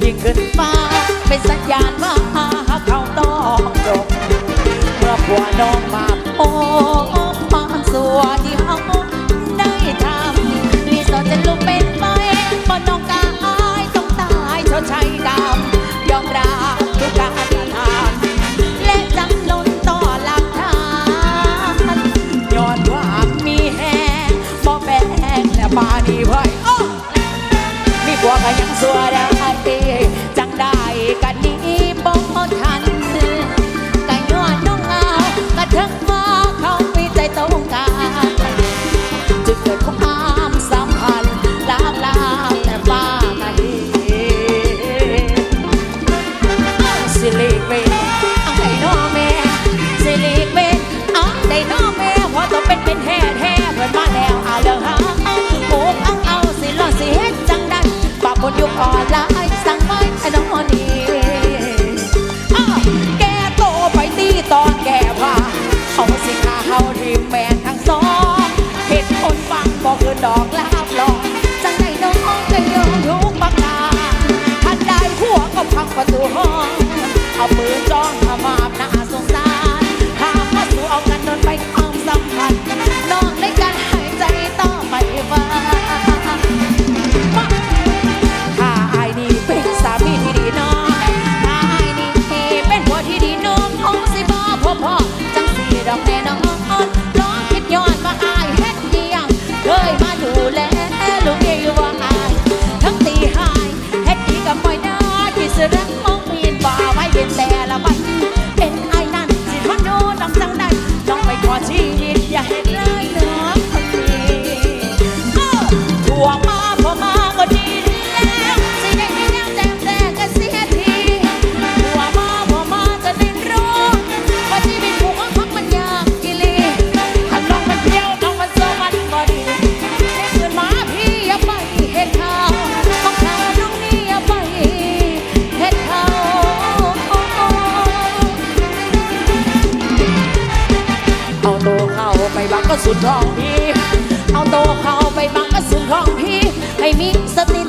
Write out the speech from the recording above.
ที่ขึ้นฟ้า เป็นสัญญาณว่าเขาต้องจบเมื่อพวน้องมา เป็นแท้แท้เพิ่นมาแล้วเอาเรื่องหาเอาคือโกงเอาเอาสิรอดสิเฮ็ดจังได้ฝากคนยุคออนไลน์สั่งไว้ไอ้น้องนี่อ้าวแกโตไปตีตอนแกว่าเขาสิขาเขาทีมแมนทั้งสองเหตุผลฟังบอกคือดอกลาบลองจังได้น้องก็ยอมทุกบังนาทันได้ผัวก็พังประตูห้องเอาปืนจ้องมามาบนา ต้องไปขอชีวิตอย่าเห็นเลย ก็สุดท้องพี่ เอาโตเข้าไปบังก็สุดท้องพี่ ให้มีสติ